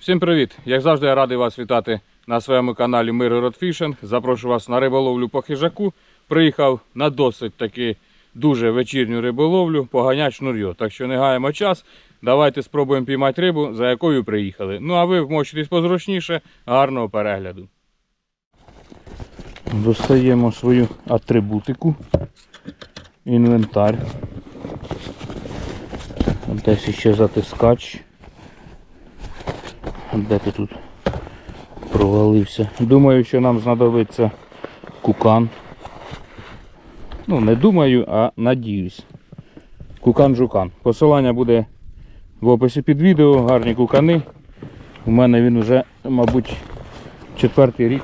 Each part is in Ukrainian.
Всім привіт! Як завжди, я радий вас вітати на своєму каналі Миргород Фішинг. Запрошую вас на риболовлю по хижаку. Приїхав на досить таки дуже вечірню риболовлю, поганять шнур'йо. Так що не гаємо час. Давайте спробуємо піймати рибу, за якою приїхали. Ну а ви вмочитесь позручніше. Гарного перегляду. Достаємо свою атрибутику. Інвентар. Десь ще затискач. Де ти тут провалився? Думаю, що нам знадобиться кукан. Ну, не думаю, а надіюсь. Кукан-жукан. Посилання буде в описі під відео. Гарні кукани. У мене він вже, мабуть, четвертий рік.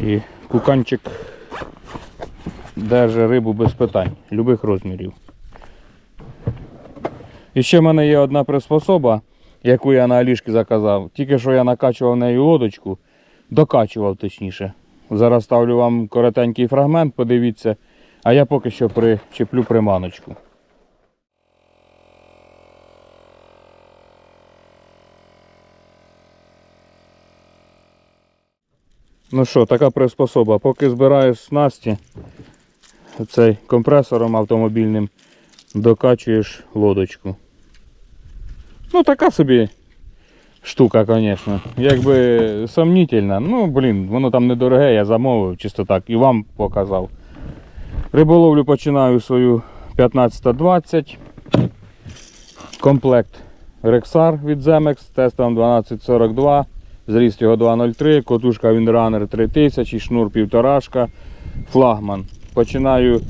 І куканчик держить рибу без питань, любих розмірів. І ще в мене є одна приспособа, яку я на Алішки заказав. Тільки що я накачував нею лодочку, докачував точніше. Зараз ставлю вам коротенький фрагмент, подивіться, а я поки що причеплю приманочку. Ну що, така приспособа. Поки збираю снасті, цей компресором автомобільним докачуєш лодочку. Ну, така собі штука, звісно. Якби сомнительна. Ну, блін, воно там недороге, я замовив, чисто так, і вам показав. Риболовлю починаю свою 15-20. Комплект Рексар від Zemex тестом 1242. Зріст його 2.03, котушка Windrunner 3000, шнур півторашка, флагман. Починаю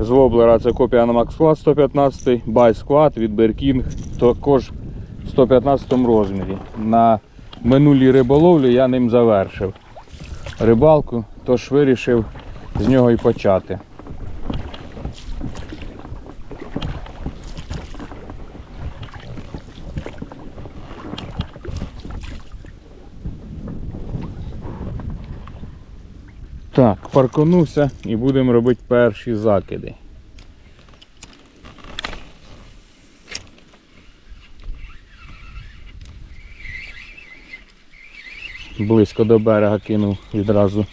з воблера, це копія на Max Squad 115, By Squad від Berking, також 115 розмірі. На минулій риболовлі я ним завершив рибалку, тож вирішив з нього і почати. Так, парконувся і будемо робити перші закиди. Близько до берега кинув відразу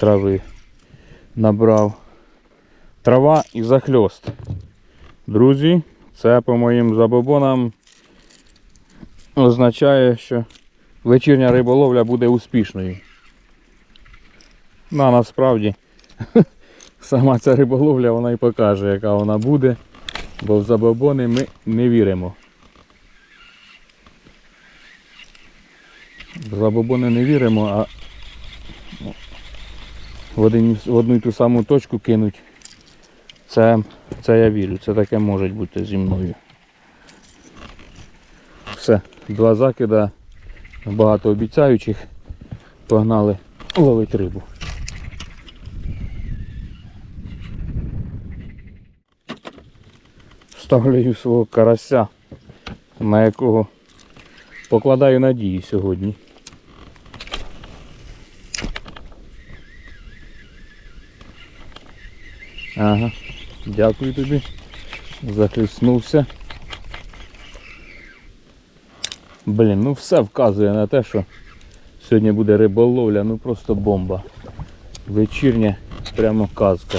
трави. Набрав трава і захльост. Друзі, це по моїм забобонам означає, що вечірня риболовля буде успішною. Ну, а насправді сама ця риболовля вона і покаже, яка вона буде, бо в забобони ми не віримо. Забобони не віримо, а в, один, в одну і ту саму точку кинуть. Це, це я вірю, це таке може бути зі мною. Все, два закида багато обіцяючих. Погнали ловити рибу. Ставлю свого карася, на якого покладаю надії сьогодні. Ага, дякую тобі. Захліснувся. Блін, ну все вказує на те, що сьогодні буде риболовля, ну просто бомба. Вечірня прямо казка.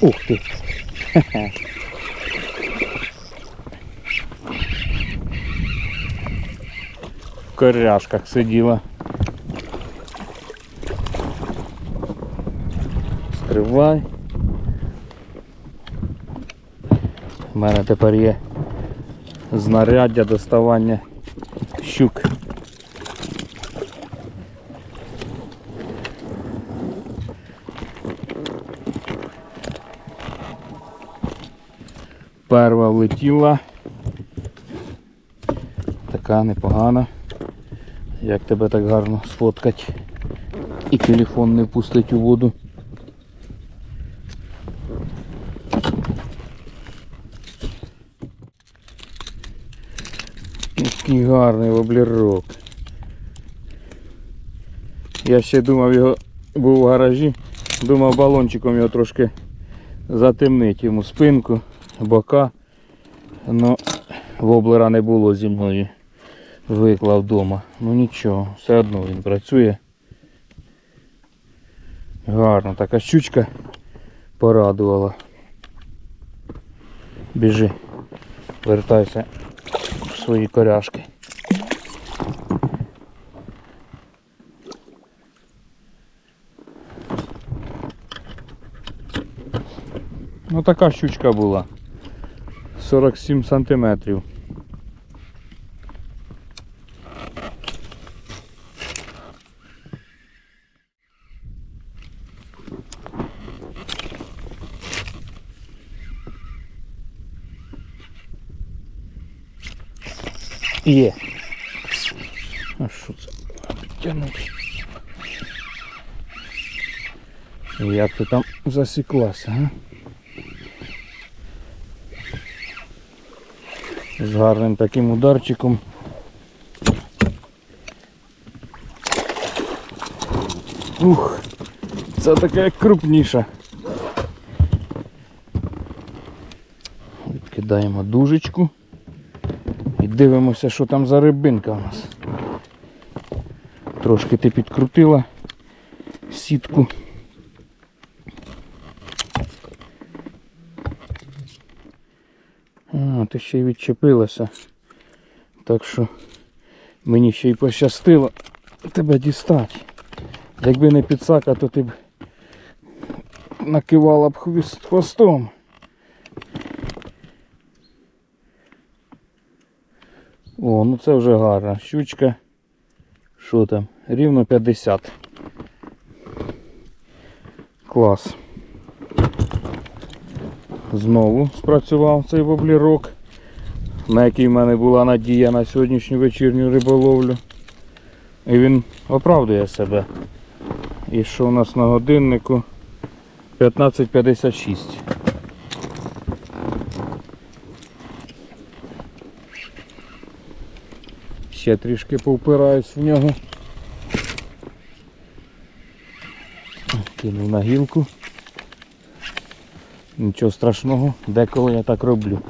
Ух ти! коряшках сиділа. Скривай. У мене тепер є знаряддя доставання щук. Перва влетіла. Така непогана. Як тебе так гарно сфоткать і телефон не пустить у воду. Який гарний воблерок. Я ще думав його був у гаражі, думав балончиком його трошки затемнити йому спинку, бока. Ну, воблера не було зі мною. Виклав вдома. Ну нічого, все одно він працює. Гарно, така щучка порадувала. Біжи, вертайся в свої коряшки. Ну така щучка була. 47 сантиметрів. Є. А що це? Підтягнути. Як ти там засіклася, а? З гарним таким ударчиком. Ух, це така крупніша. Відкидаємо дужечку дивимося, що там за рибинка у нас. Трошки ти підкрутила сітку. А, ти ще й відчепилася. Так що мені ще й пощастило тебе дістати. Якби не підсака, то ти б накивала б хвіст хвостом. О, ну це вже гарна щучка. Що там? Рівно 50. Клас. Знову спрацював цей воблірок, на який в мене була надія на сьогоднішню вечірню риболовлю. І він оправдує себе. І що у нас на годиннику 15.56. Ще трішки повпираюсь в нього. Кинув на гілку. Нічого страшного, деколи я так роблю.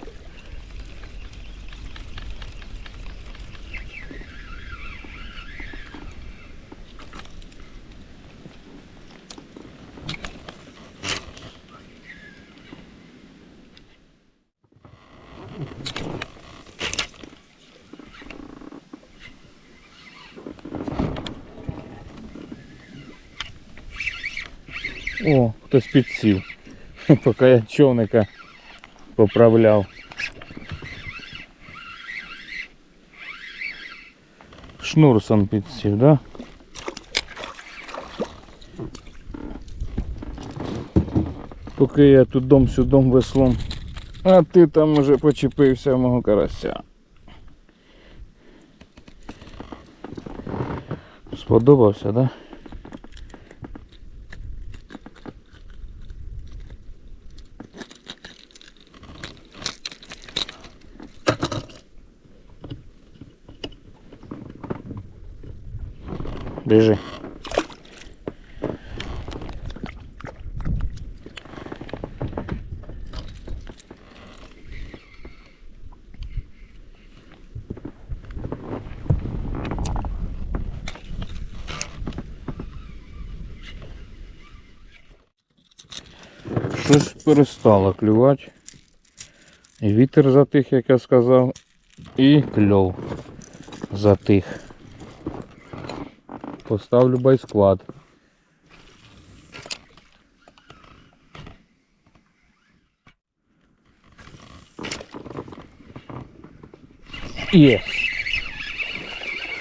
О, хтось підсів. Поки я човника поправляв. Шнурсон підсів, да? Поки я тут дом сюдом веслом. А ти там уже почепився мого карася. Сподобався, да? Біжи. Щось перестало клювати. І вітер затих, як я сказав, і кльов затих. Поставлю байсклад. Є.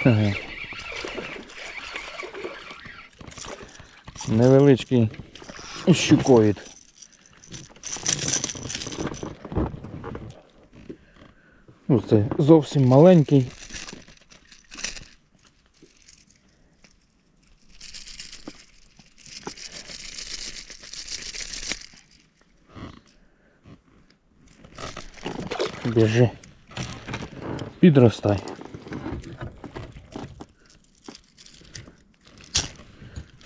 Ага. Невеличкий щукоїд. Ну, це зовсім маленький. Біжи. Підростай.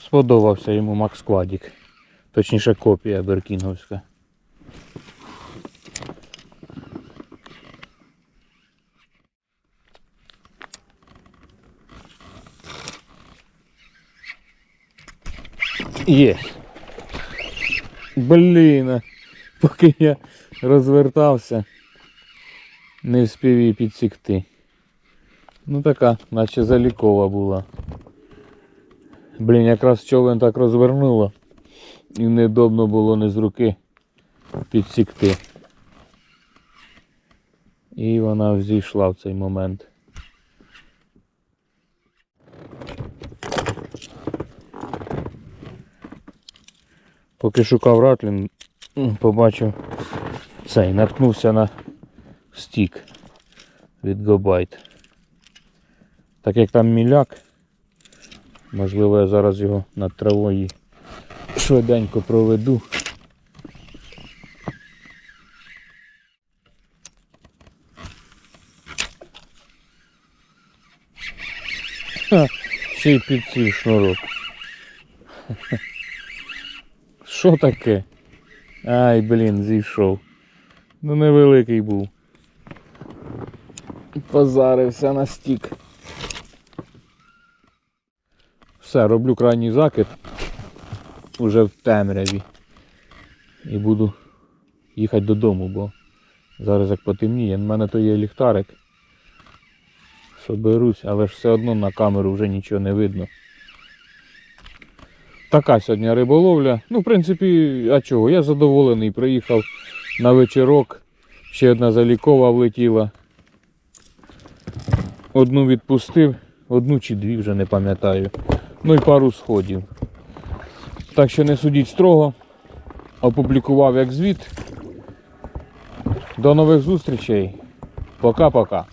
Сподобався йому Макс Квадік. Точніше копія Беркінговська. Є. Блін, поки я розвертався, не встиг її підсікти. Ну така, наче залікова була. Блін, якраз човен так розвернуло. І невдобно було не з руки підсікти. І вона взійшла в цей момент. Поки шукав ратлін, побачив цей, наткнувся на стік від Гобайт. Так як там міляк, можливо я зараз його над травою швиденько проведу. Ха, ще й підсів шнурок. Що таке? Ай, блін, зійшов. Ну невеликий був. Позарився на стік. Все, роблю крайній закид. Уже в темряві. І буду їхати додому, бо зараз як потемніє. У мене то є ліхтарик. Соберусь, але ж все одно на камеру вже нічого не видно. Така сьогодні риболовля. Ну, в принципі, а чого? Я задоволений. Приїхав на вечірок. Ще одна залікова влетіла. Одну відпустив, одну чи дві вже не пам'ятаю. Ну і пару сходів. Так що не судіть строго. Опублікував як звіт. До нових зустрічей. Пока-пока.